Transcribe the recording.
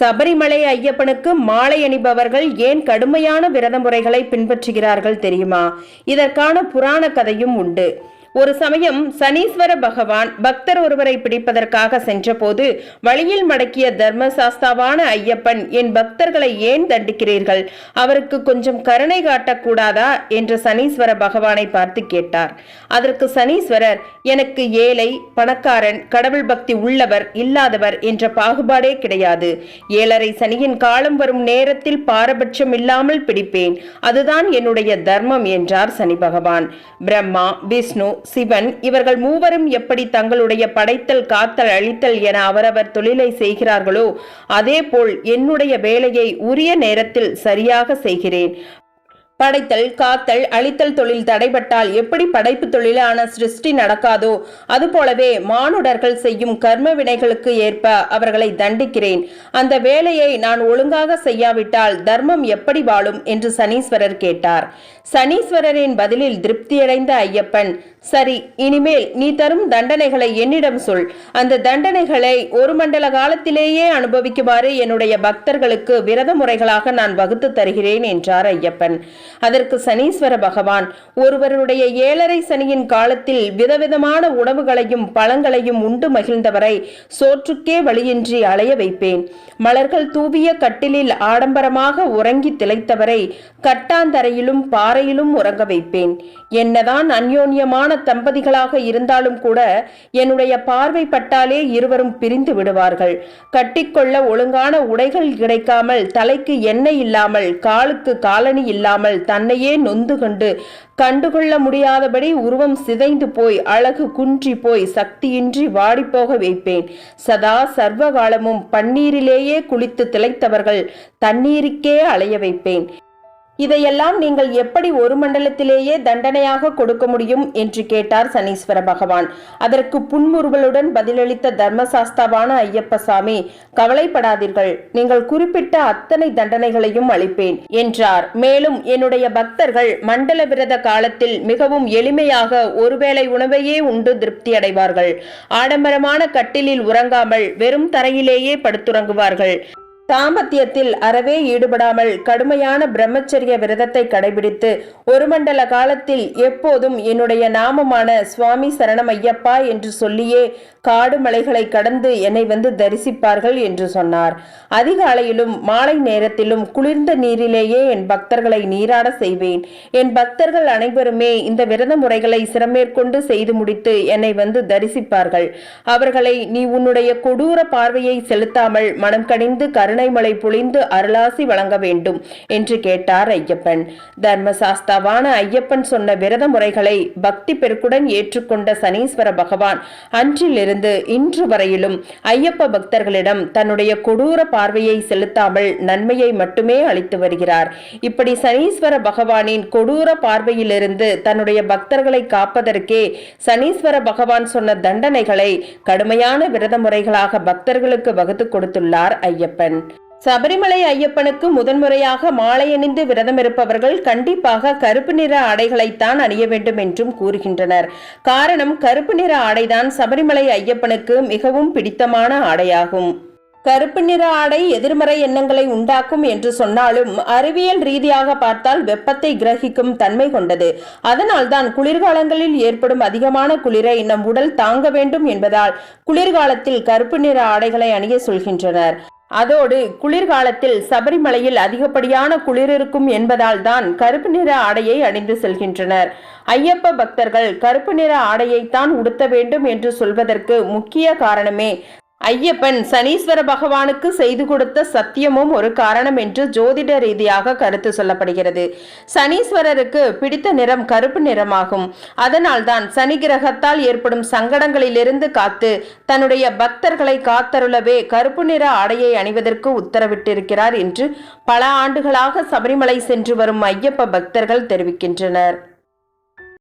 சபரிமலை ஐயப்பனுக்கு மாலை அணிபவர்கள் ஏன் கடுமையான விரத முறைகளை பின்பற்றுகிறார்கள் தெரியுமா? இதற்கான புராண கதையும் உண்டு. ஒரு சமயம் சனீஸ்வர பகவான் பக்தர் ஒருவரை பிடிப்பதற்காக சென்றபோது வழியில் மடக்கிய தர்மசாஸ்தாவான ஐயப்பன் என் பக்தர்களை ஏன் தண்டிக்கிறீர்கள்? அவருக்கு கொஞ்சம் கருணை காட்டக்கூடாதா? என்று சனீஸ்வர பகவானை பார்த்து கேட்டார். அதற்கு சனீஸ்வரர் எனக்கு ஏழை பணக்காரன் கடவுள் பக்தி உள்ளவர் இல்லாதவர் என்ற பாகுபாடே கிடையாது. ஏழரை சனியின் காலம் வரும் நேரத்தில் பாரபட்சம் இல்லாமல் பிடிப்பேன். அதுதான் என்னுடைய தர்மம் என்றார் சனி பகவான். பிரம்மா விஷ்ணு சிவன் இவர்கள் மூவரும் எப்படி தங்களுடைய படைத்தல் காத்தல் அழித்தல் என அவரவர் தொழிலை செய்கிறார்களோ அதேபோல் என்னுடைய வேலையை உரிய நேரத்தில் சரியாக செய்கிறேன். படைத்தல் காத்தல் அழித்தல் தொழில் தடைபட்டால் எப்படி படைப்பு தொழிலான சிருஷ்டி நடக்காதோ அதுபோலவே மானுடர்கள் செய்யும் கர்ம வினைகளுக்கு ஏற்ப அவர்களை தண்டிக்கிறேன். அந்த வேலையை நான் ஒழுங்காக செய்யாவிட்டால் தர்மம் எப்படி வாழும்? என்று சனீஸ்வரர் கேட்டார். சனீஸ்வரரின் பதிலில் திருப்தியடைந்த ஐயப்பன் சரி இனிமேல் நீ தரும் தண்டனைகளை என்னிடம் சொல். அந்த தண்டனைகளை ஒரு மண்டல காலத்திலேயே அனுபவிக்குமாறு என்னுடைய பக்தர்களுக்கு விரத முறைகளாக நான் வகுத்து தருகிறேன் என்றார் ஐயப்பன். அதற்கு சனீஸ்வர பகவான் ஒருவருடைய ஏழரை சனியின் காலத்தில் விதவிதமான உணவுகளையும் பழங்களையும் உண்டு மகிழ்ந்தவரை சோற்றுக்கே வழியின்றி அலைய வைப்பேன். மலர்கள் தூவிய கட்டிலில் ஆடம்பரமாக உறங்கி திளைத்தவரை கட்டாந்தரையிலும் பாறையிலும் உறங்க வைப்பேன். என்னதான் அந்யோன்யமான தம்பதிகளாக இருந்தாலும் கூட என்னுடைய பார்வை பட்டாலே இருவரும் பிரிந்து விடுவார்கள். கட்டிக்கொள்ள ஒழுங்கான உடைகள் கிடைக்காமல் தலைக்கு எண்ணெய் இல்லாமல் காலுக்கு காலணி இல்லாமல் தன்னையே நொந்து கொண்டு கண்டுகொள்ள முடியாதபடி உருவம் சிதைந்து போய் அழகு குன்றி போய் சக்தியின்றி வாடிப்போக வைப்பேன். சதா சர்வகாலமும் பன்னீரிலேயே குளித்து திளைத்தவர்கள் தண்ணீருக்கே அலைய வைப்பேன். இதையெல்லாம் நீங்கள் எப்படி ஒரு மண்டலத்திலேயே தண்டனையாக கொடுக்க முடியும் என்று கேட்டார் சனீஸ்வர பகவான். அதற்கு புன்முறுவலுடன் பதிலளித்த தர்மசாஸ்தாவான ஐயப்பசாமி கவலைப்படாதீர்கள் நீங்கள் குறிப்பிட்ட அத்தனை தண்டனைகளையும் அளிப்பேன் என்றார். மேலும் என்னுடைய பக்தர்கள் மண்டல விரத காலத்தில் மிகவும் எளிமையாக ஒருவேளை உணவையே உண்டு திருப்தி அடைவார்கள் ஆடம்பரமான கட்டிலில் உறங்காமல் வெறும் தரையிலேயே படுத்துறங்குவார்கள். தாம்பத்தியத்தில் அறவே ஈடுபடாமல் கடுமையான பிரம்மச்சரிய விரதத்தை கடைபிடித்து ஒரு மண்டல காலத்தில் எப்போதும் என்னுடைய நாமமான சுவாமி சரணம் ஐயப்பா என்று சொல்லியே காடு மலைகளை கடந்து என்னை வந்து தரிசிப்பார்கள் என்று சொன்னார். அதிகாலையிலும் மாலை நேரத்திலும் குளிர்ந்த நீரிலேயே என் பக்தர்களை நீராட செய்வேன். என் பக்தர்கள் அனைவருமே இந்த விரத முறைகளை சிரமேற்கொண்டு செய்து முடித்து என்னை வந்து தரிசிப்பார்கள். அவர்களை நீ உன்னுடைய கொடூர பார்வையை செலுத்தாமல் மனம் கனிந்து கருணை மழை பொழிந்து அருளாசி வழங்க வேண்டும் என்று கேட்டார் ஐயப்பன். தர்மசாஸ்தாவான ஐயப்பன் சொன்ன விரத முறைகளை பக்தி பெருக்குடன் ஏற்றுக்கொண்ட சனீஸ்வர பகவான் அன்றிலிருந்து இன்று வரையிலும் ஐயப்ப பக்தர்களிடம் தன்னுடைய கொடூர பார்வையை செலுத்தாமல் நன்மையை மட்டுமே அளித்து வருகிறார். இப்படி சனீஸ்வர பகவானின் கொடூர பார்வையிலிருந்து தன்னுடைய பக்தர்களை காப்பதற்கே சனீஸ்வர பகவான் சொன்ன தண்டனைகளை கடுமையான விரத முறைகளாக பக்தர்களுக்கு வகுத்து கொடுத்துள்ளார் ஐயப்பன். சபரிமலை ஐயப்பனுக்கு முதன்முறையாக மாலை அணிந்து விரதம் இருப்பவர்கள் கண்டிப்பாக கருப்பு நிற ஆடைகளைத்தான் அணிய வேண்டும் என்றும் கூறுகின்றனர். காரணம் கருப்பு நிற ஆடைதான் சபரிமலை ஐயப்பனுக்கு மிகவும் பிடித்தமான ஆடையாகும். கருப்பு நிற ஆடை எதிர்மறை எண்ணங்களை உண்டாக்கும் என்று சொன்னாலும் அறிவியல் ரீதியாக பார்த்தால் வெப்பத்தை கிரகிக்கும் தன்மை கொண்டது. அதனால்தான் குளிர்காலங்களில் ஏற்படும் அதிகமான குளிரை நம் உடல் தாங்க வேண்டும் என்பதால் குளிர்காலத்தில் கருப்பு நிற ஆடைகளை அணிய சொல்கின்றனர். அதோடு குளிர்காலத்தில் சபரிமலையில் அதிகப்படியான குளிர் இருக்கும் என்பதால் தான் கருப்பு நிற ஆடையை அணிந்து செல்கின்றனர். ஐயப்ப பக்தர்கள் கருப்பு நிற ஆடையைத்தான் உடுத்த வேண்டும் என்று சொல்வதற்கு முக்கிய காரணமே ஐயப்பன் சனீஸ்வர பகவானுக்கு செய்து கொடுத்த சத்தியமும் ஒரு காரணம் என்று ஜோதிட ரீதியாக கருத்து சொல்லப்படுகிறது. சனீஸ்வரருக்கு பிடித்த நிறம் கருப்பு நிறமாகும். அதனால்தான் சனி கிரகத்தால் ஏற்படும் சங்கடங்களிலிருந்து காத்து தன்னுடைய பக்தர்களை காத்தருளவே கருப்பு நிற ஆடையை அணிவதற்கு உத்தரவிட்டிருக்கிறார் என்று பல ஆண்டுகளாக சபரிமலை சென்று வரும் ஐயப்ப பக்தர்கள் தெரிவிக்கின்றனர்.